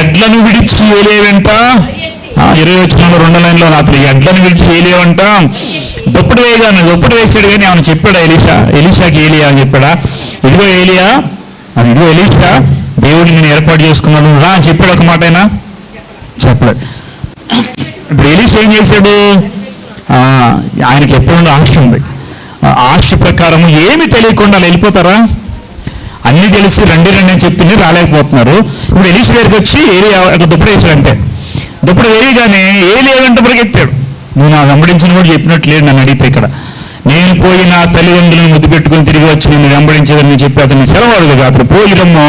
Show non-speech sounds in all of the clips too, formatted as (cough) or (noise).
ఎడ్లను విడిచి ఏలేవంట ఇరవై వచ్చిన రెండు లైన్లో అతను ఎడ్లను విడిచి ఏలేవంట దుప్పటి వేయగానే దుప్పటి వేసాడు కానీ ఆమె చెప్పాడా ఎలీషా? ఎలీషాకి ఏలియా అని చెప్పాడా? ఇదిగో ఏలియా. అది ఇదిగో ఎలీషా దేవుడిని నేను ఏర్పాటు చేసుకున్నాను. రా అని చెప్పాడు ఒక మాట అయినా చెప్పలేదు. ఇప్పుడు ఎలీషా ఏం చేశాడు? ఆయనకి ఎప్పుడు ఆశ ఉంది. ఆశ ప్రకారం ఏమి తెలియకుండా వెళ్ళిపోతారా? అన్ని తెలిసి రండి రండి అని చెప్తూనే రాలేకపోతున్నారు. ఇప్పుడు ఎలీష్ దగ్గరికి వచ్చి ఏలి అక్కడ దుప్పటి వేసాడు అంతే దుప్పటి వేయగానే ఏలి ఏదంటే పరిగెత్తాడు. నువ్వు నా వెంబడించిన కూడా చెప్పినట్టు లేడు నన్ను అడిగితే ఇక్కడ. నేను పోయి నా తల్లిదండ్రులను ముద్దు పెట్టుకుని తిరిగి వచ్చి నేను వెంబడించదని చెప్పి అతన్ని సెలవు కదా అతను పోయిరమ్మో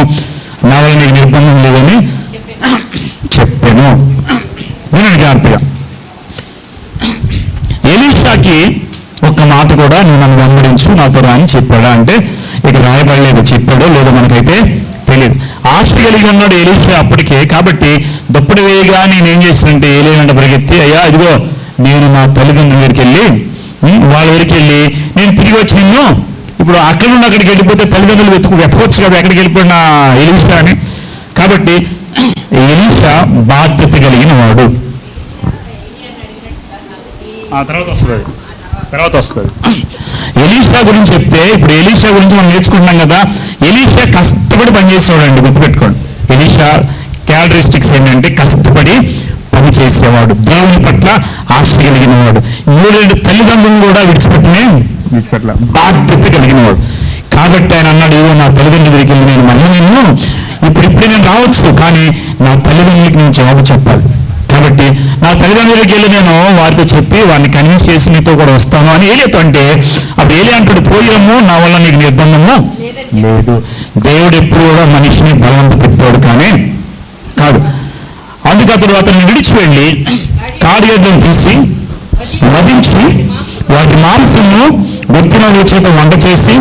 నా వల్ల నీకు నిర్బంధం లేదని చెప్పాను. వినండి జాగ్రత్తగా. ఎలీషాకి ఒక్క మాట కూడా నువ్వు నన్ను వెంబడించు నాతో రా అని చెప్పాడా అంటే ఇక రాయబడలేదు చెప్పాడో లేదో మనకైతే తెలియదు ఆస్తి కలిగి ఉన్నాడు ఎలీషా అప్పటికే కాబట్టి దుప్పటి వేయగా నేను ఏం చేసినంటే ఏలేనంటే పరిగెత్తి అయ్యా ఇదిగో నేను మా తల్లిదండ్రుల దగ్గరికి వెళ్ళి వాళ్ళ దగ్గరికి వెళ్ళి నేను తిరిగి వచ్చి నిన్ను ఇప్పుడు అక్కడ నుండి అక్కడికి వెళ్ళిపోతే తల్లిదండ్రులు వెతుకు వెతకొచ్చు కదా ఎక్కడికి వెళ్ళిపోయిన ఎలీషా అని కాబట్టి ఎలీషా బాధ్యత కలిగిన వాడు. ఆ తర్వాత వస్తుంది. తర్వాత వస్తుంది. ఎలీషా గురించి చెప్తే ఇప్పుడు ఎలీషా గురించి మనం నేర్చుకుంటున్నాం కదా ఎలీషా కష్టపడి పనిచేసేవాడు గుర్తుపెట్టుకోండి. ఎలీషా క్యారెక్టరిస్టిక్స్ ఏంటంటే కష్టపడి పని చేసేవాడు దేవుని పట్ల ఆశ కలిగిన వాడు మూడు రెండు తల్లిదండ్రులను కూడా విడిచిపెట్టనే విడిచిపెట్టలే. బాధ్యత కలిగిన వాడు కాబట్టి ఆయన అన్నాడు ఇదిగో నా తల్లిదండ్రుల దగ్గరికి వెళ్ళి నేను మళ్ళీ నిన్ను ఇప్పుడు ఇప్పుడే నేను రావచ్చు కానీ నా తల్లిదండ్రులకి నేను జవాబు చెప్పాలి. కాబట్టి నా తల్లిదండ్రులకి వెళ్ళి నేను వారితో చెప్పి వారిని కన్విన్స్ చేసి నీతో కూడా వస్తాను అని ఏలియతో అంటే అప్పుడు ఏలి అంటాడు పోయాము నా వల్ల నీకు నిర్బంధము? లేదు దేవుడు ఎప్పుడు కూడా మనిషిని బలవంత పెట్టాడు కానీ కాదు. అందుకు అతడు అతన్ని విడిచి వెళ్ళి కాడిగడ్డను తీసి వధించి వాటి మాంసము గొప్పిన చేత వంట చేసి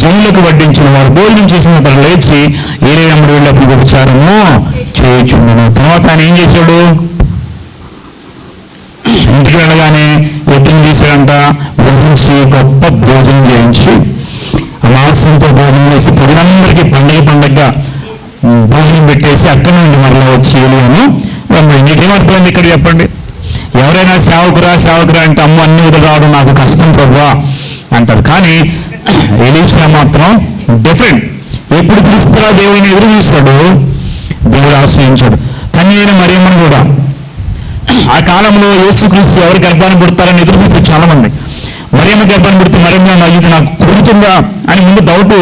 జనులకు వడ్డించిన వారు. భోజనం చేసిన అతను లేచి ఏరే అమ్మడి వెళ్ళప్పుడు ఉపచారము చేయుచుండను. తర్వాత ఆయన ఏం చేశాడు? ఇంటికి వెళ్ళగానే ఎత్తుని తీసాడంట వధించి గొప్ప భోజనం చేయించి. ఆ మాంసంతో భోజనం చేసి ప్రజలందరికీ పండగ పండగగా భోజనం పెట్టేసి అక్కడి నుండి మరలా వచ్చి అని వెంబడి నీకేమర్థమైంది ఇక్కడ చెప్పండి. ఎవరైనా సేవకురా సేవకురా అంటే అమ్మ అన్ని వదిలి రావడం నాకు కష్టం ప్రభా అంటారు. కానీ (clears throat) ఎలీషా మాత్రం డిఫరెంట్ ఎప్పుడు పిలుస్తారా దేవుడిని ఎదురు చూస్తాడు. దేవుడు ఆశ్రయించాడు. కానీ మరేమని కూడా ఆ కాలంలో యేసుక్రీస్తు ఎవరు గర్భాన్ని పుడతారని ఎదురు చూస్తే చాలా మంది గర్భాన్ని పుడితే మరియమ్మ ఇది నాకు కొడుతుందా అని ముందు డౌట్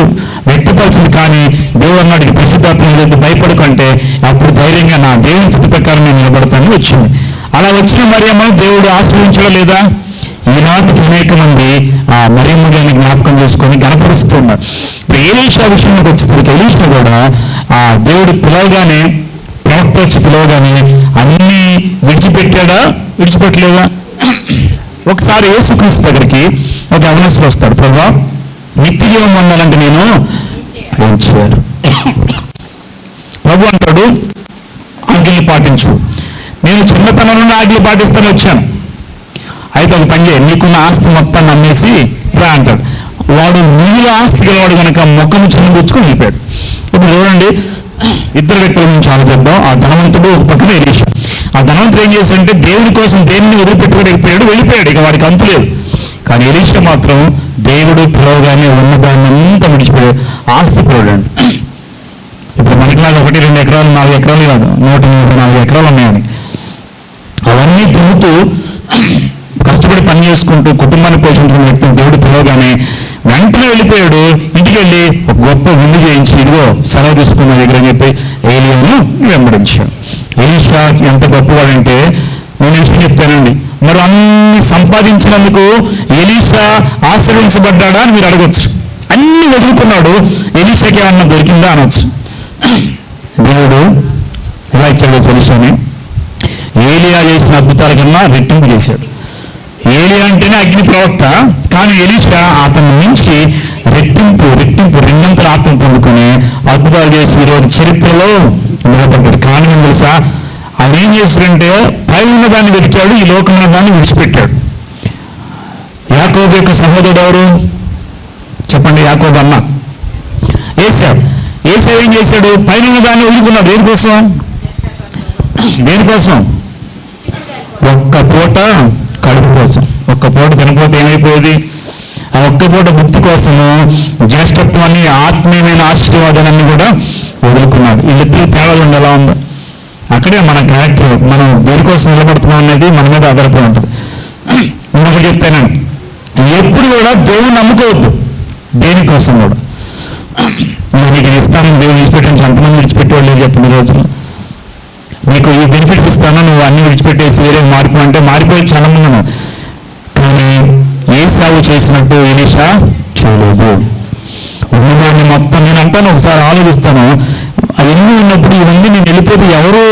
వ్యక్తపరిచింది. కానీ దేవుడు నాటికి "ఇది పరిశుద్ధాత్మ లేదు భయపడకంటే అప్పుడు ధైర్యంగా నా దేవుని స్థితి ప్రకారం నేను నిలబడతానని వచ్చింది. అలా వచ్చిన మరేమో దేవుడు ఆశ్రయించడం లేదా? ఈనాటికి అనేక మంది ఆ మరియమ్మ గారిని జ్ఞాపకం చేసుకొని గనపరుస్తున్నారు ఇప్పుడు ఏలీషా విషయంలోకి వచ్చేసరికి ఎలీషా కూడా ఆ దేవుడు పిలవగానే ప్రవక్త వచ్చి పిలవగానే అన్ని విడిచిపెట్టాడా? విడిచిపెట్టలేదా? ఒకసారి యేసుక్రీస్తు దగ్గరికి ఒక అవనస్తుడు వస్తాడు. ప్రభా నిత్య జీవం పొందాలంటే నేను ఏం చేయాలి ప్రభు అంటాడు ఆజ్ఞలు పాటించు. నేను చిన్నతనం నుండి ఆజ్ఞలు పాటిస్తాను వచ్చాను. అయితే ఒక పని చేయి నీకున్న ఆస్తి మొత్తాన్ని అమ్మేసి రా అంటాడు. వాడు నీళ్ళ ఆస్తి గలవాడు కనుక ముఖము చిన్నబుచ్చుకొని వెళ్ళిపోయాడు. ఇప్పుడు చూడండి ఇద్దరు వ్యక్తుల నుంచి ఆలోచిద్దాం. ఆ ధనవంతుడు ఒక పక్కన ఎలీషా ఆ ధనవంతుడు ఏం చేశాడంటే దేవుని కోసం దేన్ని వదిలిపెట్టుకోలేకపోయాడు వెళ్ళిపోయాడు వెళ్ళిపోయాడు. ఇక వాడికి అంతు లేదు. కానీ ఎలీషా మాత్రం దేవుడు పిలవగానే ఉన్న అంతా విడిచిపోయాడు ఆస్తి పోయాడు ఇప్పుడు మనకిలాగా ఒకటి రెండు ఎకరాలు నాలుగు ఎకరాలు కాదు. నూట నూట నాలుగు ఎకరాలు ఉన్నాయని. అవన్నీ దున్నుతూ కష్టపడి పని చేసుకుంటూ కుటుంబాన్ని పోషించిన వ్యక్తిని దేవుడు పిలవగానే వెంటనే వెళ్ళిపోయాడు. ఇంటికి వెళ్ళి ఒక గొప్ప విందు చేయించి ఇదిగో సెలవు తీసుకున్న దగ్గర అని చెప్పి ఏలియాను వెంబడించాడు. ఏలిషా ఎంత గొప్పవాడంటే నేను విషయం చెప్తానండి. మరి అన్ని సంపాదించినందుకు ఎలీషా ఆశ్రయించబడ్డాడా అని మీరు అడగచ్చు. అన్ని వదులుకున్నాడు. ఎలీషాకి ఏమన్నా దొరికిందా అనొచ్చు. దేవుడు ఇలా ఇచ్చాడు ఎలీషాని ఏలియా చేసిన అద్భుతాల కన్నా రెట్టింపు చేశాడు. ఏలి అంటేనే అగ్ని ప్రవక్త. కానీ ఎలీషా అతని నుంచి రెట్టింపు రెట్టింపు రెండంతల ఆత్మ పొందుకొని అద్భుతాలు చేసి ఈరోజు చరిత్రలో నిలబడ్డాడు. కానీ తెలుసా? ఆయన ఏం చేశాడంటే పై ఉన్న దాన్ని వెతికాడు ఈ లోకంలో దాన్ని విడిచిపెట్టాడు. యాకోబు యొక్క సహోదరుడు ఎవరు? చెప్పండి యాకోబు అన్న. ఏసావు ఏసావు ఏం చేశాడు? పైన దాన్ని వదులుకున్నాడు దేనికోసం దేనికోసం ఒక్క పూట కడుపు కోసం. ఒక్క పూట తినకపోతే ఏమైపోయేది? ఆ ఒక్క పూట బుద్ధి కోసము జ్యేష్ఠత్వాన్ని ఆత్మీయమైన ఆశీర్వాదాలన్నీ కూడా వదులుకున్నాడు. వీళ్ళిద్దరు తేడాలు ఉండేలా ఉంది ఉందో? అక్కడే మన క్యారెక్టర్ మనం దేనికోసం నిలబడుతున్నాం అనేది మన మీద ఆధారపడి ఉంటుంది. ఇంకొకటి చెప్తాను. ఎప్పుడు కూడా దేవుని నమ్ముకోవద్దు. దేనికోసం కూడా. నేను నీకు ఇస్తాను దేవుడు విడిచిపెట్టాను ఎంతమంది విడిచిపెట్టేవాళ్ళు లేరు చెప్పండి ఈ నీకు ఈ బెనిఫిట్స్ ఇస్తాను నువ్వు అన్ని విడిచిపెట్టేసి వేరే మారిపో అంటే మారిపోయి చాలా మంది కానీ ఏ సాగు చేసినట్టు ఇనిష చేయలేదు. ఉన్నదాన్ని మొత్తం నేను అంటాను ఒకసారి ఆలోచిస్తాను. అవన్నీ ఉన్నప్పుడు ఇవన్నీ నేను వెళ్ళిపోతే ఎవరు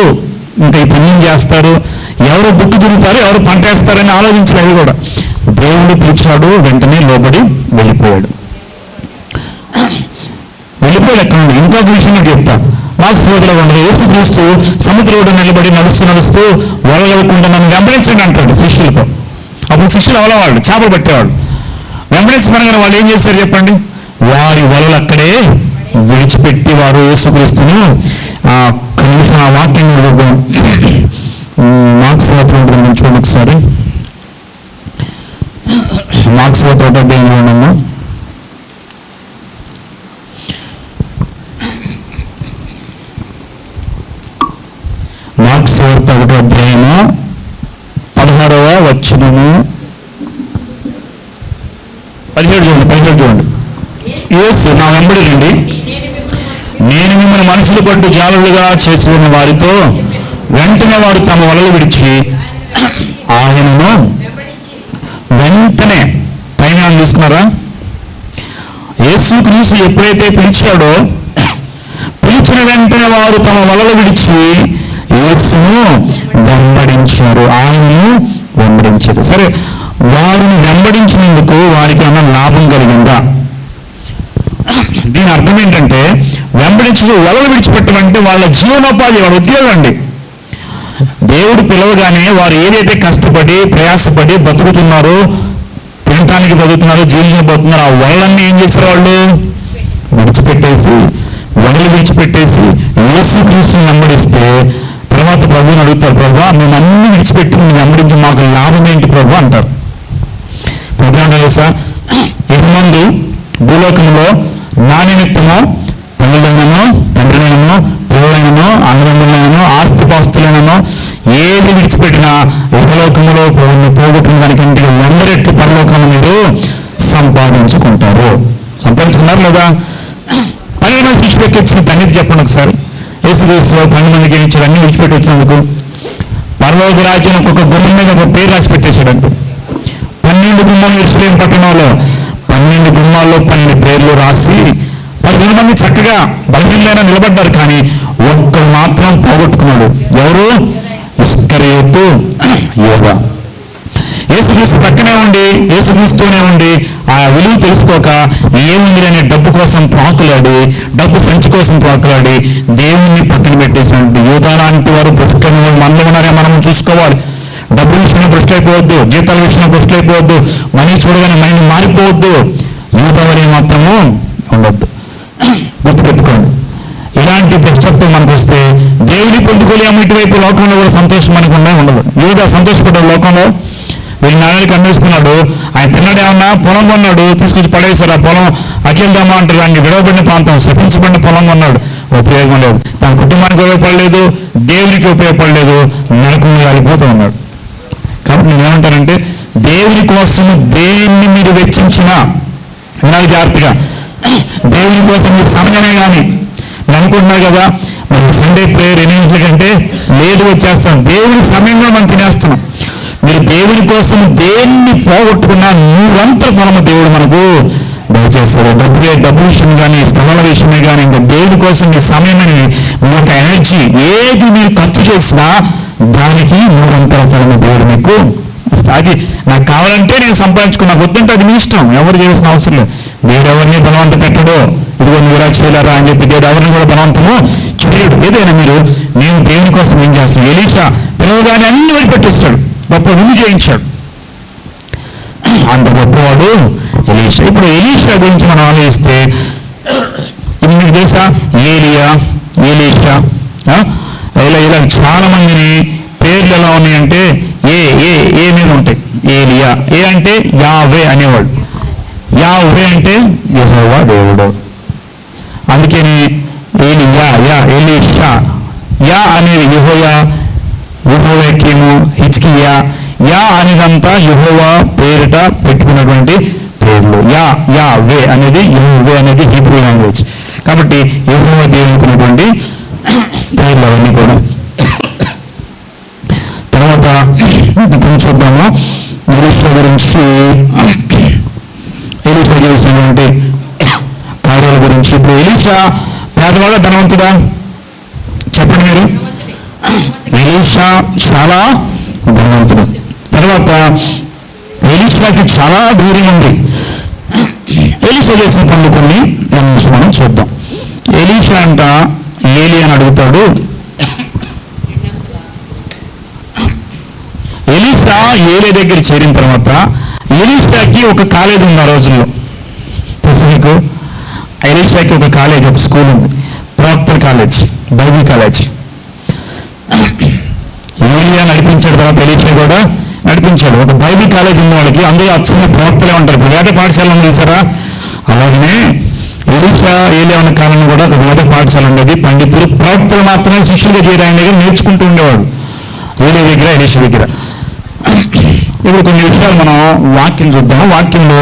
ఇంకా ఈ పుణ్యం చేస్తారు ఎవరు బుక్కు తిరుగుతారు ఎవరు పంట వేస్తారని ఆలోచించలేదు కూడా. దేవుడు పిలిచాడు వెంటనే లోబడి వెళ్ళిపోయాడు. వెళ్ళిపోయాడు ఎక్కడ ఇంకొక విషయం నాకు చెప్తాను మాకు సోదరులు ఉండదు యేసుక్రీస్తు సముద్రంలో నిలబడి నడుస్తూ నడుస్తూ వలగలకుండా మనం వెంబడించండి అంటాడు శిష్యులతో. అప్పుడు శిష్యులు అవలవాళ్ళు చేపలు పట్టేవాడు వెంబడించమనగానే వాళ్ళు ఏం చేశారు చెప్పండి? వారి వలలు అక్కడే విడిచిపెట్టి వారు యేసుక్రీస్తును కనీసం ఆ వాక్యం చూద్దాం. మార్క్స్ చూడండి ఒకసారి. మార్క్స్ తోట దేని అధ్యాయం చూడమ్మా మార్క్స్ వార్త ఒకటో అధ్యాయము పదహారవ వచ్చినము పదిహేడు చూడండి పదిహేడు చూడండి. యేసు నా వెంబడి రండి నేను మిమ్మల్ని మనుషులు పట్టు జాలులుగా చేసి ఉన్న వారితో వెంటనే వారు తమ వలలు విడిచి ఆయనను వెంటనే పైన తీసుకున్నారా యేసు క్రీస్తు ఎప్పుడైతే పిలిచాడో పిలిచిన వెంటనే వారు తమ వలలు విడిచి యేసును వెంబడించారు. ఆయనను వెంబడించారు. సరే వారిని వెంబడించినందుకు వారికి ఏమైనా లాభం కలిగిందా? దీని అర్థం ఏంటంటే వెంబడించడం వలలు విడిచిపెట్టమంటే వాళ్ళ జీవనోపాధి వాళ్ళ ఉద్యోగం అండి. దేవుడు పిలవగానే వారు ఏదైతే కష్టపడి ప్రయాసపడి బతుకుతున్నారో తినటానికి బతుకుతున్నారో జీవించబోతున్నారో ఆ వలలన్నీ ఏం చేశారు వాళ్ళు? విడిచిపెట్టేసి వలలు విడిచిపెట్టేసి యేసు క్రీస్తుని వెంబడిస్తే తర్వాత ప్రభుని అడుగుతారు ప్రభు మేము అన్ని విడిచిపెట్టి మేము అమ్మడించి మాకు లాభం ఏంటి ప్రభు? అంటారు. ప్రభు అంటే తెలుసా? భూలోకంలో నా నిమిత్తము తల్లిదైనను తండ్రినైనను పిల్లలైనను అన్నదమ్ములైనను ఆస్తిపాస్తులైనను ఏది విడిచిపెట్టినా ఇహలోకములో పోగొట్టిన దానికంటే వందరెట్లు పరలోకము మీరు సంపాదించుకుంటారు. సంపాదించుకున్నారు లేదా? పైన మంది విడిచిపెట్టి వచ్చిన చెప్పండి ఒకసారి. యేసుక్రీస్తు పని మందికి ఏమి ఇచ్చాడు అన్ని విడిచిపెట్టి వచ్చినందుకు పర్లోక రాజ్యం ఒక గుమ్మం మీద ఒక పేరు రాసి పెట్టేశాడంటే. పన్నెండు గుమ్మాలు ఇస్లేం పట్టణంలో పన్నెండు గుమ్మాల్లో పన్నెండు పేర్లు రాసి పదిహేను మంది చక్కగా బలహీనమైన నిలబడ్డారు కానీ ఒక్కడు మాత్రం పోగొట్టుకున్నాడు. ఎవరు? ఇస్కరేతు యోగా యేసుక్రీస్తు పక్కనే ఉండి యేసుక్రీస్తునే ఉండి ఆ విలువ తెలుసుకోక ఏముంది అనే డబ్బు కోసం పాకులాడి డబ్బు సంచి కోసం పాకులాడి దేవుణ్ణి పక్కన పెట్టేసినట్టు యూదా లాంటి వారు బ్రతుకని మనలో ఉన్నారే మనం చూసుకోవాలి. డబ్బు విషయంలో భ్రష్టు అయిపోవద్దు జీతాల విషయంలో భ్రష్టు అయిపోవద్దు మనీ చూడగానే మైండ్ మారిపోవద్దు. యూదవరి మాత్రము ఉండొద్దు. గుర్తుపెట్టుకోండి. ఇలాంటి ప్రశ్నత్వం మనకు వస్తే దేవుని పొందుకోలేము ఇటువైపు లోకంలో కూడా సంతోషం మనకు ఉండే ఉండదు. యూదా సంతోషపడ్డ లోకంలో. వీళ్ళు నాన్నకి అమ్మేసుకున్నాడు. ఆయన తిన్నాడు ఏమన్నా? పొలం కొన్నాడు. తీసుకొచ్చి పడేశారు ఆ పొలం అఖిల్దామా అంటారు. అన్ని విడవబడిన ప్రాంతం శపించబడిన పొలం కొన్నాడు. ఉపయోగం లేదు. తన కుటుంబానికి ఉపయోగపడలేదు. దేవునికి ఉపయోగపడలేదు. నరకంలో వెళ్ళిపోతూ ఉన్నాడు. కాబట్టి నేను ఏమంటానంటే దేవుని కోసం దేన్ని మీరు వెచ్చించినా వినాలి జాగ్రత్తగా. దేవుని కోసం మీ సమయమే కానీ నేను అనుకుంటున్నారు కదా మరి సండే ప్రేయర్ ఎన్ని కంటే లేదు వచ్చేస్తాం. దేవుని సమయంలో మనం తినేస్తున్నాం. మీరు దేవుని కోసం దేన్ని పోగొట్టుకున్నా నూరంతర ఫలము దేవుడు మనకు దయచేస్తాడు. డబ్బు డబ్బు విషయం కానీ స్థలాల విషయమే కానీ ఇంకా దేవుడి కోసం మీ సమయమని మీ యొక్క ఎనర్జీ ఏది మీరు ఖర్చు చేసినా దానికి నూరంతర ఫలము దేవుడు మీకు అది నాకు కావాలంటే నేను సంపాదించుకున్నా వద్దంటే అది మీ ఇష్టం. ఎవరు చేయాల్సిన అవసరం లేదు. దేవుడు ఎవరిని బలవంత పెట్టడు ఇదిగో నువ్వు ఇలా చేయలేరా అని చెప్పి దేవుడు ఎవరిని కూడా బలవంతము చేయడు. ఏదైనా మీరు నేను దేవుని కోసం ఏం చేస్తాను? ఎలీషా పిలవగానే అన్ని వదిలిపెట్టేస్తాడు. గొప్ప విందు చేయించాడు అంత గొప్పవాడు ఎలీషా. ఇప్పుడు ఎలీషా గురించి మనం ఆలోచిస్తే ఇప్పుడు మీకు తెలుసా? ఏలియా ఏలీషా ఆ? ఇలా చాలా మందిని పేర్లు ఎలా ఉన్నాయంటే ఏ ఏ ఏ మీద ఉంటాయి. ఏలియా. ఏ అంటే యావే అనేవాడు. యావే అంటే యహోవా దేవుడు. అందుకని ఏలియా యా ఎలీషా. యా అనేది యహోయా యెహోవాకీము హిచ్కియా యా అనేదంతా యుహోవా పేరిట పెట్టుకున్నటువంటి పేర్లు. యా యా వే అనేది యెహోవే అనేది హీబ్రూ లాంగ్వేజ్. కాబట్టి యెహోవా దేవుకున్నటువంటి పేర్లు అవన్నీ కూడా. తర్వాత కొంచెం చూద్దాము. ఎలీషా గురించి ఎలీషా చేసినటువంటి కార్యాల గురించి. ఇప్పుడు ఎలీషా పేదవాడ ధనవంతుడా? చెప్పండి మీరు. ఎలీషా చాలా ధనవంతుడు తర్వాత ఎలీషాకి చాలా ధైర్యం ఉంది. ఎలీషా చేసిన పనులు కొన్ని మనం చూద్దాం. ఎలీషా అంట ఏలి అని అడుగుతాడు. ఎలీషా ఏలే దగ్గర చేరిన తర్వాత ఎలీషాకి ఒక కాలేజ్ ఉంది ఆ రోజుల్లో. తెలుసా మీకు? ఎలీషాకి ఒక కాలేజ్ ఒక స్కూల్ ఉంది. Proctor college Bible college. ఏలియా నడిపించాడు తర్వాత తెలియచే కూడా నడిపించాడు. ఒక బైబిల్ కాలేజ్ ఉన్న వాళ్ళకి అందులో చిన్న ప్రవక్తలే ఉంటారు ఇప్పుడు? వేట పాఠశాల ఉంది చూసారా అలాగనే ఎలీషా ఏలే ఉన్న కాలంలో కూడా ఒక వేట పాఠశాల ఉండేది. పండితులు ప్రవక్తలు మాత్రమే శిష్యులుగా చేరి దగ్గర నేర్చుకుంటూ ఉండేవాడు. ఏలే దగ్గర ఎలీషా దగ్గర. ఇప్పుడు కొన్ని విషయాలు మనం వాక్యం చూద్దాం వాక్యంలో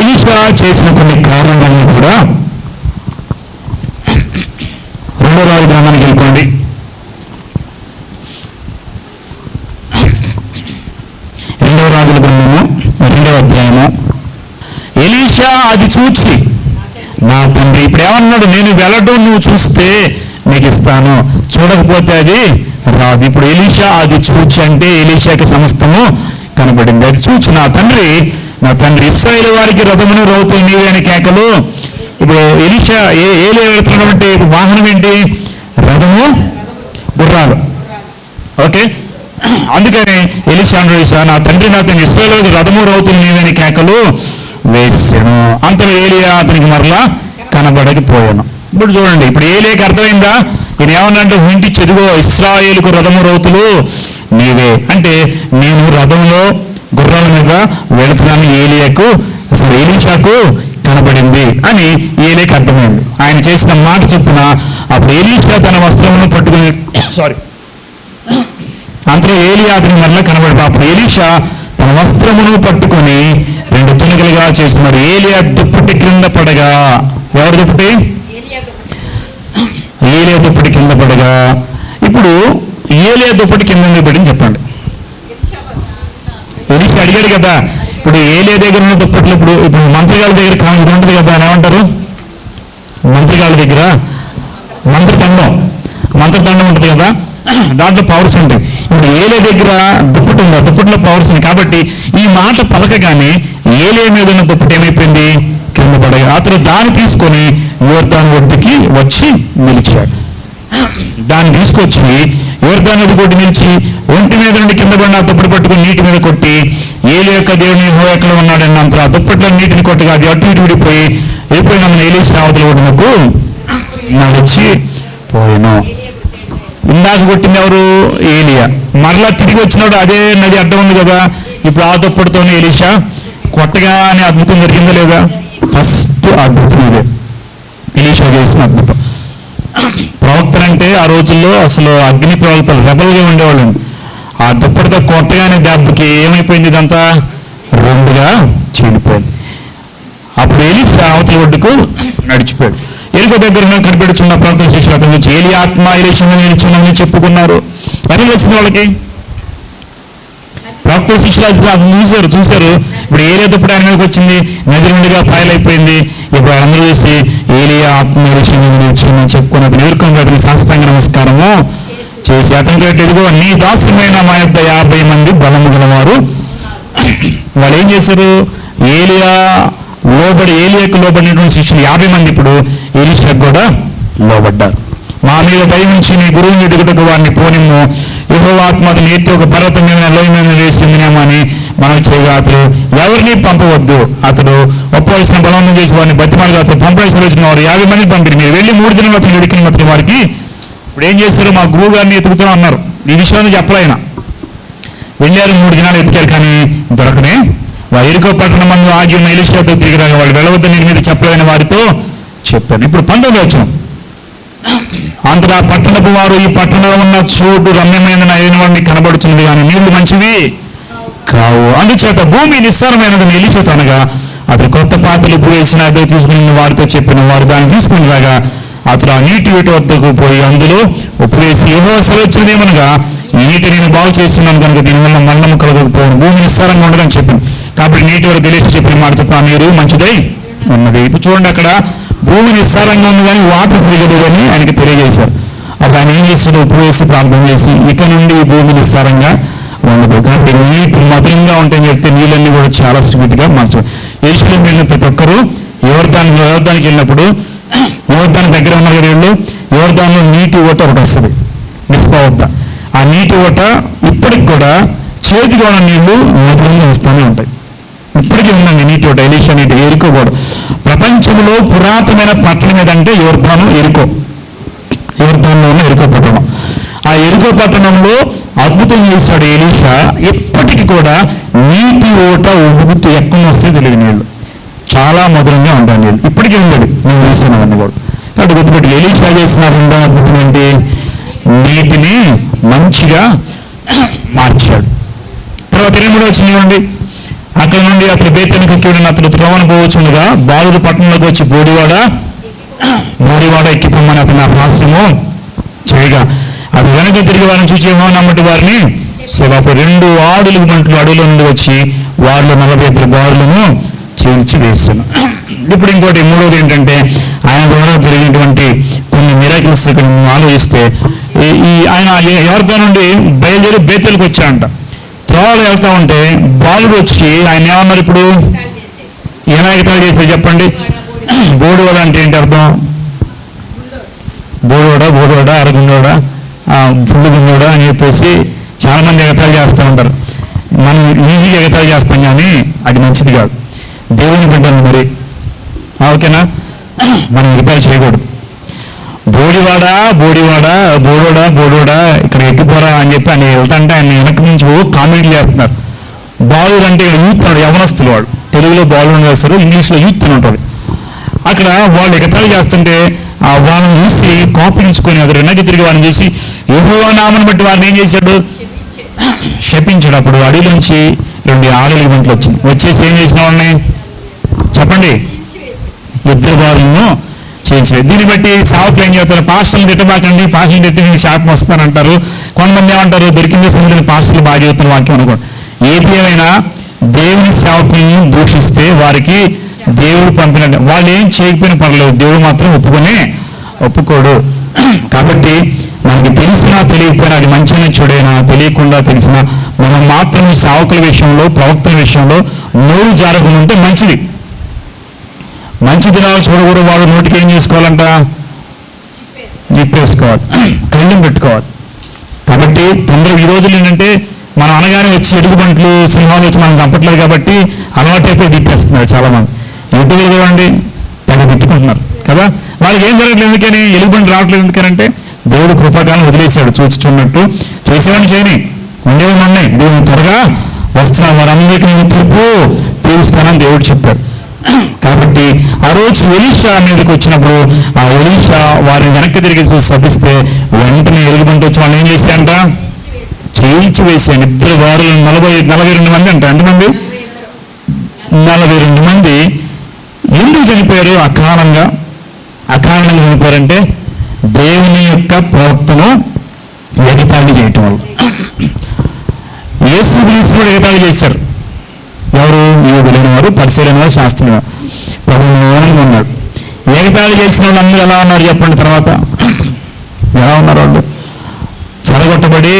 ఎలీషా చేసిన కొన్ని కార్యాలన్నీ కూడా రెండో రాజు గ్రామానికి వెళ్ళిపోండి రెండవ రాజుల గ్రంథము రెండవ అధ్యాయము ఎలీషా అది చూచి నా తండ్రి ఇప్పుడు ఏమన్నాడు నేను వెళ్ళడం నువ్వు చూస్తే నీకు ఇస్తాను. చూడకపోతే అది రాదు. ఇప్పుడు ఎలీషా అది చూచి అంటే ఎలీషాకి సమస్తము కనబడింది. అది చూచి నా తండ్రి నా తండ్రి ఇస్రాయేల్ వారికి రథమును రౌతులు నీవే అని కేకలు. ఇప్పుడు ఎలీషా ఏ ఏలే వెళ్తున్నటువంటి వాహనం ఏంటి? రథము గుర్రాలు. ఓకే? అందుకని ఎలిషాండ్రోసా నా తండ్రి నా తండ్రి ఇస్రాయల్ రథము రౌతులు నీవని కేకలు. వేసాను అంతలో ఏలియా అతనికి మరలా కనబడకపోయాను ఇప్పుడు చూడండి ఇప్పుడు ఏలియాకి అర్థమైందా? ఈయన ఏమన్నంటే ఇంటి చెదుగో ఇస్రాయేల్కు రథము రౌతులు నీవే. అంటే నేను రథంలో గుర్రాల మీద వెళుతున్నాను ఏలియాకు అసలు ఏలీషాకు కనబడింది అని ఏలియాకి అర్థమైంది. ఆయన చేసిన మాట చొప్పున అప్పుడు ఏలీషా తన వస్త్రమును పట్టుకుని సారీ అంతలో ఏలియా అతని మరలా కనబడి అప్పుడు ఏలీషా తన వస్త్రమును పట్టుకొని రెండు తునికలుగా చేస్తున్నారు. ఏలియా దుప్పటి క్రింద పడగా. ఎవరు దుప్పటి? ఏలియా దుప్పటి. కింద పడగా. ఇప్పుడు ఏలియా దుప్పటి కింద పడింది చెప్పండి. ఎలీషా అడిగాడు కదా. ఇప్పుడు ఏలియా దగ్గర ఉన్న దుప్పట్లు ఇప్పుడు ఇప్పుడు మంత్రిగాళ్ళ దగ్గర కాదు ఇది ఉంటుంది కదా అని ఏమంటారు? మంత్రిగాళ్ళ దగ్గర. మంత్రదండం మంత్రదండం ఉంటుంది కదా. దాంట్లో పవర్స్ ఉంటాయి. ఇప్పుడు ఏలే దగ్గర దుప్పటి ఉంది? దుప్పటిలో పవర్స్ ఉంది కాబట్టి ఈ మాట పలకగానే ఏలే మీద ఉన్న దుప్పటి ఏమైపోయింది కింద పడగా అతను దాన్ని తీసుకొని యువర్ధాన్ ఒడ్డుకి వచ్చి నిలిచాడు. దాన్ని తీసుకొచ్చి యువర్ధాన్ ఒడ్డు కొట్టి నిలిచి ఒంటి మీద నుండి కింద పడిన దుప్పటి పట్టుకుని నీటి మీద కొట్టి ఏలి యొక్క దేవుని హో ఎక్కడ ఉన్నాడని అంత ఆ దుప్పట్లో నీటిని కొట్టగా అది అటు ఇటు విడిపోయి వెళ్ళిపోయిన మన ఏలి శ్రావతుల ఒడ్డునకు నడిచి పోయాను. ఇందాక కొట్టింది ఎవరు? ఏలియా. మరలా తిరిగి వచ్చినప్పుడు అదే నది అడ్డం ఉంది కదా. ఇప్పుడు ఆ దుప్పటితోనే ఎలీషా కొట్టగానే అద్భుతం జరిగిందా లేదా ఫస్ట్ అద్భుతం ఇదే. ఎలీషా చేసిన అద్భుతం. ప్రవక్తలంటే ఆ రోజుల్లో అసలు అగ్ని ప్రవక్తలు రెబల్గా ఉండేవాళ్ళు ఆ దుప్పటితో కొట్టగానే దెబ్బకి ఏమైపోయింది ఇదంతా? రెండుగా చీడిపోయింది అప్పుడు ఎలీషా అవతల ఒడ్డుకు నడిచిపోయాడు. ఎలుక దగ్గర కనిపెడుచున్న ప్రాంతం చేసిన అతని నుంచి ఏలి ఆత్మ ఎలీషను నిలిచినని చెప్పుకున్నారు. అని తెలిసిన వాళ్ళకి? ప్రాక్త శిష్యులు అది చూశారు చూశారు ఇప్పుడు ఏలేదప్పుడు ఆయన మీదకి వచ్చింది నది నుండిగా పాయలైపోయింది ఇప్పుడు అందరూ చూసి ఏలియా ఆత్మ ఎలీషను నిలిచిందని చెప్పుకుని అతను ఎదుర్కొని అతని సాష్టాంగ నమస్కారము చేసి అతనికి ఎదుగో నీ దాసులమైన మా యొక్క యాభై మంది బలము గలవారు. వాళ్ళు ఏం చేశారు? ఏలియా లోబడి ఏలియాకు లోబడినటువంటి శిష్యులు యాభై మంది ఇప్పుడు ఏలిషాకు కూడా లోబడ్డారు. మా మీద దయవించి నీ గురువుని ఎదుగుటకు వారిని పోనిమ్ము. యుహోవాత్మ అతని ఒక పర్వతం మీద లోయ మీద వేసిందినేమో మనం చేయగా అతడు ఎవరిని పంపవద్దు? అతడు ఒప్పవలసిన బలవంతం చేసి వారిని బతిమాలుగా అతడు పంపవలసిన వచ్చిన వారు యాభై మంది పంపిణీ మీరు వెళ్ళి మూడు దినాలు అతను వెడికిన అతని వారికి ఇప్పుడు ఏం చేశారు? మా గురువు గారిని ఎతుకుతాం అన్నారు. ఈ విషయాన్ని చెప్పలేన వెళ్ళారు మూడు దినాలు ఎతికారు కానీ దొరకనే. వారు ఎరుకో పట్టణం మందు ఆగి ఉన్న ఎలిషాతో తిరిగి రాగా వాళ్ళు వెళ్ళవద్దని మీరు మీద చెప్పలేని వారితో చెప్పాను. ఇప్పుడు పంతొమ్మిది వచ్చాం అంతటా పట్టణపు వారు ఈ పట్టణంలో ఉన్న చోటు రమ్యమైన అయినవాడిని కనబడుతున్నది కానీ నీళ్ళు మంచివి కావు. అందుచేత భూమి నిస్సారమైనది నిలిచేత అనగా అతడు కొత్త పాత్రలు ఇప్పుడు వేసిన అదే తీసుకుని వారితో చెప్పిన వారు దాన్ని తీసుకుని రాగా అతడు ఆ నీటి వీటి వద్దకు పోయి అందులో ఉప్పు వేసి ఏవో సెలవుచ్చినదేమనగా ఈ నీటి నేను బాగు చేస్తున్నాను కనుక దీనివల్ల మరణము కలగకపోవడం. భూమి నిస్సారంగా ఉండదని చెప్పింది కాబట్టి నీటి వరకు తెలిసి చెప్పిన మాట చెప్పిన నీరు మంచిదై ఉన్నది. ఇప్పుడు చూడండి అక్కడ. భూమి నిస్సారంగా ఉంది కానీ వాటర్ దిగదు అని ఆయనకి తెలియజేశారు. అప్పుడు ఆయన ఏం చేస్తాడు ఉప్పు వేసి ప్రార్థన చేసి ఇక నుండి భూమి నిస్సారంగా ఉండదు కాబట్టి నీటి మధురంగా ఉంటాయని చెప్తే నీళ్ళన్నీ కూడా చాలా స్వీట్గా మార్చు. ఏసులో వెళ్ళిన ప్రతి ఒక్కరూ యువర్ధాన్ యువర్ధానికి వెళ్ళినప్పుడు యువర్ధాన్ దగ్గర ఉన్న వీళ్ళు. యువర్ధాన్లో నీటి ఓట ఒకటి వస్తుంది. మిస్పా వద్ద ఆ నీటి ఓట ఇప్పటికి కూడా చేతికి ఉన్న నీళ్ళు మధురంగా వస్తూనే ఉంటాయి. ఇప్పటికీ ఉందండి నీటి ఓట ఎలీషా నీటి ఎరుకో కూడా. ప్రపంచంలో పురాతనమైన పట్టణం ఏదంటే యోర్ధాను ఎరుకో యోర్ధాన్లో ఉన్న ఎరుకో పట్టణం. ఆ ఎరుకో పట్టణంలో అద్భుతం చేశాడు ఎలీషా ఎప్పటికీ కూడా నీటి ఓట ఉబ్బుతూ ఎక్కడ వస్తే తెలియదు నీళ్ళు చాలా మధురంగా ఉంటాయి నీళ్ళు ఇప్పటికీ ఉండదు నేను చూసినవన్నీ కూడా. కాబట్టి గుర్తుపెట్టి ఎలీషా చేసిన రెండో అద్భుతం ఏంటి? నీటిని మంచిగా మార్చాడు. తర్వాత ఎనిమిది వచ్చింది చూడండి? అక్కడ నుండి అతను బేతనికి ఎక్కిడిన అతడు త్రోవన పోవచ్చుండగా బాలుడు పట్టణంలోకి వచ్చి బోడివాడ బోడివాడ ఎక్కిపోమని అతని హాస్యము చేయగా అది వెనక తిరిగి వారిని చూచి ఏమో నమ్మటి వారిని సో అప్పుడు రెండు ఆడులు మంటలు అడవిలో నుండి వచ్చి వారిలో నలభై ఇద్దరు బారులను చీల్చి వేస్తాను ఇప్పుడు ఇంకోటి మూడోది ఏంటంటే ఆయన ద్వారా జరిగినటువంటి కొన్ని మిరాకిల్స్ ఇక్కడ ఆలోచిస్తే ఈ- ఈ ఆయన ఎవరితో నుండి బయలుదేరి బేతలకు వచ్చాయంట దోవలు వెళ్తా ఉంటే బాలుడు వచ్చి ఆయన ఏమన్నారు ఇప్పుడు? ఏమైనా ఎగతాళి చేశారు చెప్పండి? బోడువాడ అంటే ఏంటి అర్థం? బోడువాడ బోడువాడ అరగుండోడ ఫుల్ గుండోడ అని చెప్పేసి చాలామంది ఎగతాలు ఎగతాళి చేస్తూ ఉంటారు. మనం ఈజీగా ఎగతాళి చేస్తాం కానీ అది మంచిది కాదు. దేవుని బిడ్డలు మరి. ఓకేనా? మనం ఎగతాలు చేయకూడదు. బోడివాడా బోడివాడ బోడోడా బోడోడా ఇక్కడ ఎక్కిపోరా అని చెప్పి ఆయన వెళ్తుంటే ఆయన వెనక నుంచి ఓ చేస్తున్నారు. బాలుడు అంటే యూత్ అన్నాడు యవనస్తులు వాడు తెలుగులో బాలుడు వేస్తారు ఇంగ్లీష్లో యూత్ అని ఉంటాడు అక్కడ వాళ్ళు ఎగతాళి చేస్తుంటే ఆ వాళ్ళని చూసి కోపించుకొని అక్కడ వెనక్కి తిరిగి వారిని చూసి యెహోవా నామని బట్టి వారిని ఏం చేశాడు? శపించాడు. అప్పుడు అడవిలోంచి రెండు ఆడలు గంటలు వచ్చింది. వచ్చేసి ఏం చేసిన వాళ్ళని? చెప్పండి. ఇద్దరు బాలును చేయించలేదు దీన్ని బట్టి సావుకు ఏం చెప్తారు పాస్టర్లు తిట్టబాకండి. పాస్టర్లు తిట్టి నేను శాపం వస్తానంటారు. కొంతమంది ఏమంటారు? దొరికిందే సమయంలో పాస్టర్లు బాగా చెబుతున్న వాక్యం అనుకో ఏది ఏమైనా దేవుని సేవకులను దూషిస్తే వారికి దేవుడు పంపిన వాళ్ళు ఏం చేయకపోయినా పర్లేదు. దేవుడు మాత్రం ఒప్పుకునే ఒప్పుకోడు. (clears throat) కాబట్టి మనకి తెలిసినా తెలియకపోయినా అది మంచిగా చెడైనా తెలియకుండా తెలిసినా మనం మాత్రం సేవకుల విషయంలో ప్రవక్తల విషయంలో నోరు జారకుండా ఉంటే మంచిది. మంచి దినాలు చూడకూడదు వాడు నోటికి ఏం చేసుకోవాలంట? జిప్పేసుకోవాలి (clears throat) కళ్ళం పెట్టుకోవాలి. కాబట్టి తొందరగా ఈ రోజులు ఏంటంటే మనం అనగానే వచ్చి ఎడుగు బంట్లు సింహాలు వచ్చి మనం చంపట్లేదు కాబట్టి అలవాటైపోయి తిప్పేస్తున్నారు చాలా మంది ఎటుకలు చూడండి తెగ తిట్టుకుంటున్నారు కదా? వాళ్ళకి ఏం జరగట్లేదు ఎందుకని? ఎలుగుబంటి రావట్లేదు ఎందుకనంటే దేవుడు కృపాకాలం వదిలేశాడు చూచి చూడనట్టు చేసేవాడిని చేయని. ఉండేవి ఉన్నాయి దేవుడు త్వరగా వస్తున్నాం వారందరికీ నేను తీర్పు. తీరుస్తానని దేవుడు చెప్పాడు. కాబట్టి ఆ రోజు ఒలీషా మీదకి వచ్చినప్పుడు ఆ ఒలీషా వారిని వెనక్కి తిరిగి చూసి శపిస్తే వెంటనే ఎలుగుబంటి వచ్చి వాళ్ళు ఏం చేశారంట చేయించి వేసాను ఇద్దరు వారు నలభై నలభై రెండు మంది అంట. ఎంతమంది నలభై రెండు మంది. ఎందుకు చనిపోయారు? అకారణంగా. అకారణంగా చనిపోయారంటే దేవుని యొక్క ప్రవక్తను ఎగతాళి చేయటం వాళ్ళు యేసు క్రీస్తు కూడా ఎగతాళి చేశారు. ఎవరు? యోగులైన వారు పరిశీలన వారు శాస్త్రం వారు ప్రభు మౌనంగా ఉన్నాడు ఎగతాళి చేసిన వాళ్ళు అందరూ ఎలా ఉన్నారు చెప్పండి తర్వాత. ఎలా ఉన్నారు వాళ్ళు? చెడగొట్టబడి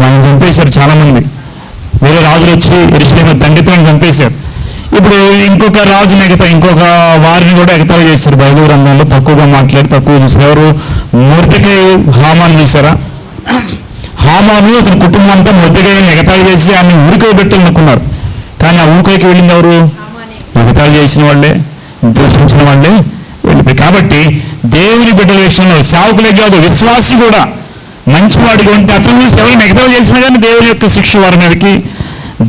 వాళ్ళని చంపేశారు చాలామంది. వేరే రాజులు వచ్చి ఎరుసలేమ దండితో చంపేశారు. ఇప్పుడు ఇంకొక రాజు మిగతా ఇంకొక వారిని కూడా ఎగతాళి చేశారు. బైబిల్ గ్రంథంలో తక్కువగా మాట్లాడి తక్కువ చూసారు ఎవరు? మూర్తికి హామాన్ చూసారా హామాను అతని కుటుంబం అంతా మొదటిగా ఎగతాళి చేసి ఆమె ఊరికై పెట్టాలనుకున్నారు. కానీ ఆ ఊరికైకి వెళ్ళింది ఎవరు? ఎగతాళి చేసిన వాళ్ళే దూషించిన వాళ్ళే వెళ్ళిపోయి కాబట్టి దేవుని బిడ్డల విషయంలో సేవకులే కాదు విశ్వాసి కూడా మంచివాడిగా ఉంటే అతను చూసి ఎవరు నెగటివ్ చేసినా కానీ దేవుని యొక్క శిక్ష వారి మీదకి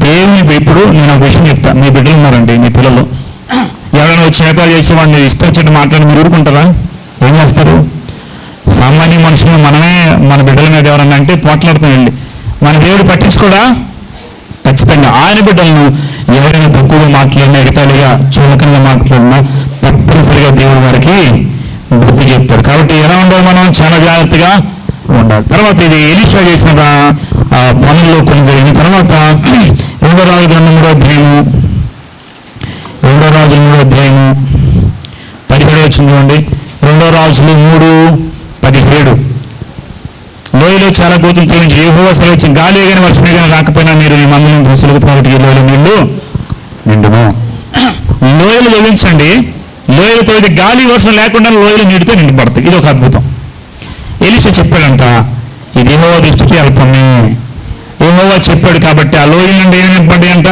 దేవుని ఇప్పుడు నేను ఒక విషయం చెప్తాను మీ బిడ్డలు ఉన్నారండి మీ పిల్లలు. ఎవరైనా వచ్చి నెగటివ్ చేసి వాడిని ఇష్టం చెట్టు మాట్లాడి మీరు ఊరుకుంటారా? ఏం చేస్తారు? సామాన్య మనుషులు మనమే మన బిడ్డల మీద ఎవరన్నా అంటే పోట్లాడుతాం వెళ్ళి. మన దేవుడు పట్టించుకోడా? ఖచ్చితంగా ఆయన బిడ్డలను ఎవరైనా తక్కువగా మాట్లాడినా ఎగతాళిగా చులకనగా మాట్లాడినా తప్పనిసరిగా దేవుడు వారికి బుద్ధి చెప్తాడు. కాబట్టి ఎలా ఉండాలి మనం? చాలా జాగ్రత్తగా ఉండాలి. తర్వాత ఇది ఎలిషా చేసిన పనుల్లో కొన్ని జరిగిన తర్వాత రెండో రాజు గ్రంథం మూడో అధ్యాయము రెండో రాజుల మూడో అధ్యాయము పదిహేడు వచ్చింది చూడండి. రెండో రాజులు మూడు పదిహేడు. లోయలో చాలా గోతులు తొలగించి ఏహో హోవా సెలవు గాలి కానీ వర్షమే కానీ రాకపోయినా మీరు మీ మందులను తీసులు కాబట్టి ఈ లోయలో నీళ్ళు నిండును లోయలు తొలగించండి లోయలు గాలి వర్షం లేకుండా లోయలు నీటితో నిండిపడతాయి. ఇది ఒక అద్భుతం. ఎలిషా చెప్పాడంట ఇది ఏహోవా దృష్టికి అల్పమే. ఏహోవా చెప్పాడు కాబట్టి ఆ లోయల నుండి ఏమి నింపబడ్డాయి అంట?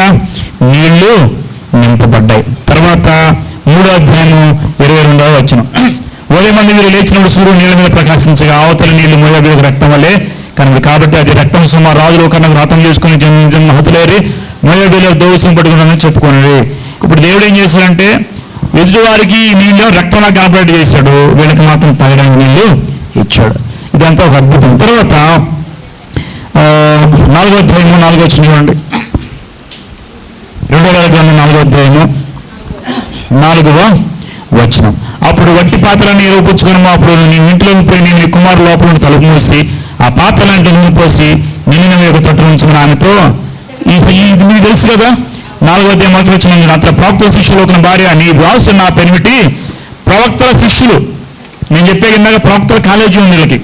నీళ్ళు నింపబడ్డాయి. తర్వాత మూడో అధ్యాయము ఇరవై రెండవ వచ్చిన ఉదయం మంది మీరు లేచినప్పుడు సూర్యుడు నీళ్ళ మీద ప్రకాశించగా అవతల నీళ్ళు మోయాబీలకు రక్తం వల్లే కనుక కాబట్టి అది రక్తం సుమ రాజులు కన్నా రాతం చేసుకుని జన్మించిన హతులేరి మోయాబీలో దోషం పట్టుకున్నానని చెప్పుకునేది ఇప్పుడు దేవుడు ఏం చేశాడంటే ఎదుటివారికి నీళ్ళు రక్తంలా కాపరేట్ చేశాడు. వీళ్ళకి మాత్రం తాగడానికి నీళ్ళు ఇచ్చాడు. ఇదంతా ఒక అద్భుతం. తర్వాత నాలుగో అధ్యాయము నాలుగో వచ్చిన చూడండి. రెండో గ్రంథం నాలుగో అధ్యాయము నాలుగవ వచనం. అప్పుడు వట్టి పాత్రని రూపించుకుని అప్పుడు నీ ఇంట్లో పోయి నీ కుమారు లోపల తలుపు మూసి ఆ పాత్రలంటే నూనె పోసి నిన్న యొక్క తట్టు ఉంచుకుని ఆమెతో ఈ ఇది మీకు తెలుసు కదా? నాలుగో అధ్యాయం మొదటి వచ్చిన అతను ప్రవక్త శిష్యులు ఒక భార్య నీ వాసు నా పెనిమిటి ప్రవక్తల శిష్యులు. నేను చెప్పే కింద ప్రవక్తల కాలేజీ ఉంది వీళ్ళకి.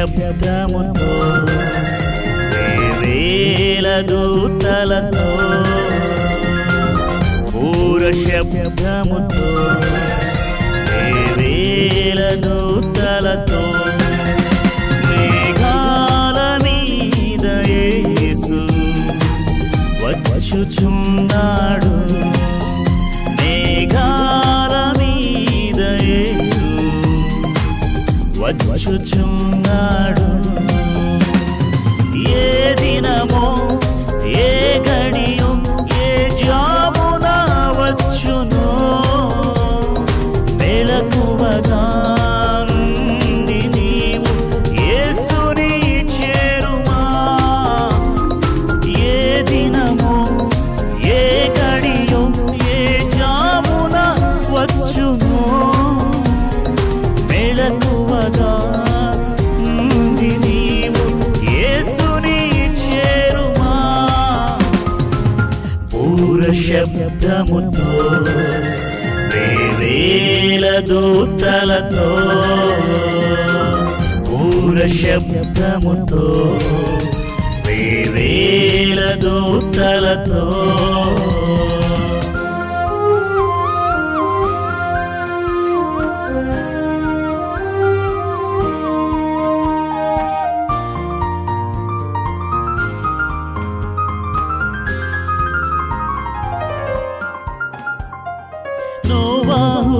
శబ్దముతో వేల దూతలతో పూర శబ్దముతో వేల దూతలతో మేఘాల మీద యేసు వచ్చుచున్నాడు. వచ్చుచున్నాడు ఏ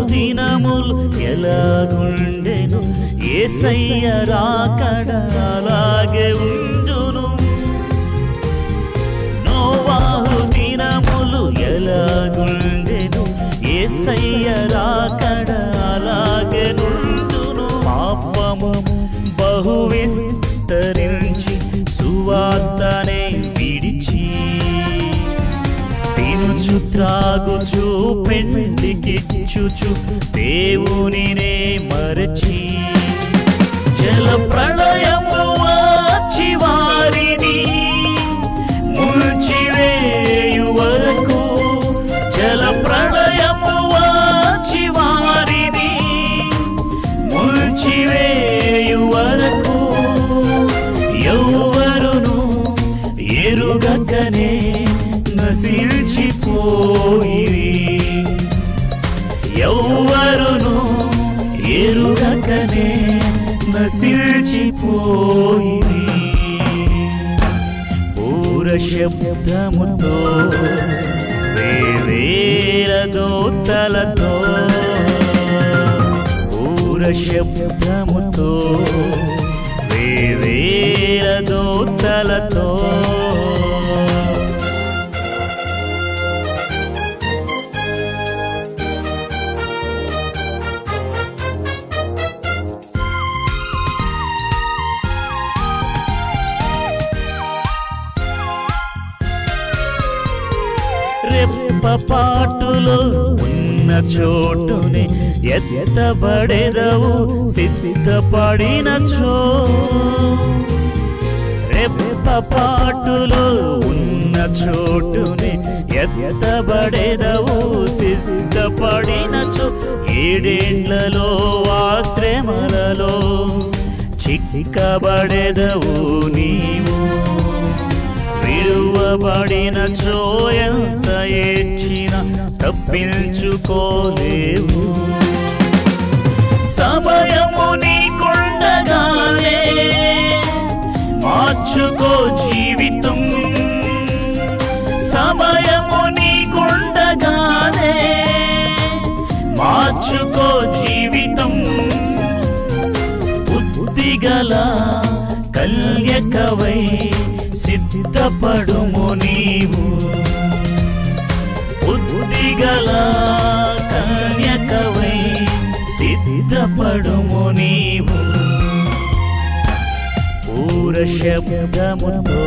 దినములు ఎలాగుండెను? ఏసయ్య రాకడ అలాగే ఉండును. నోవాహు దినములు ఎలాగుండెను? ఏసయ్య రాకడ అలాగే నుండును పాపము బహు విస్తరించి సువార్తనే విడిచి తినుచు త్రాగుచు పెండికిచ్చుచు దేవునినే మరచి జల ప్రళయము పోయింది. పూర శబ్దముతో వేవేల దోతలతో పూర శబ్దముతో వేవేల దోతలతో చోటుని ఎత్తబడెదవు సిద్ధపడినచో రెప్పపాటులో ఉన్న చోటుని ఎత్తబడెదవు సిద్ధపడినచో ఏడేండ్లలో ఆశ్రమలలో చిక్కబడేదవు నీవు. విడువబడిన చోయంత ఏడ్చిన తప్పించుకోలేవు. సమయము నీకుండగానే మార్చుకో జీవితం. సమయము నీకుండగానే మార్చుకో జీవితం. బుద్ధిగల కల్యకవై సిద్ధపడుము సిద్ధపడుము నీవు. పూర శబ్దముతో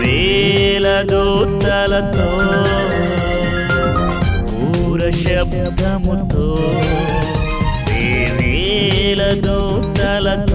వేల దూతలతో పూర శబ్దముతో వేల దూతలతో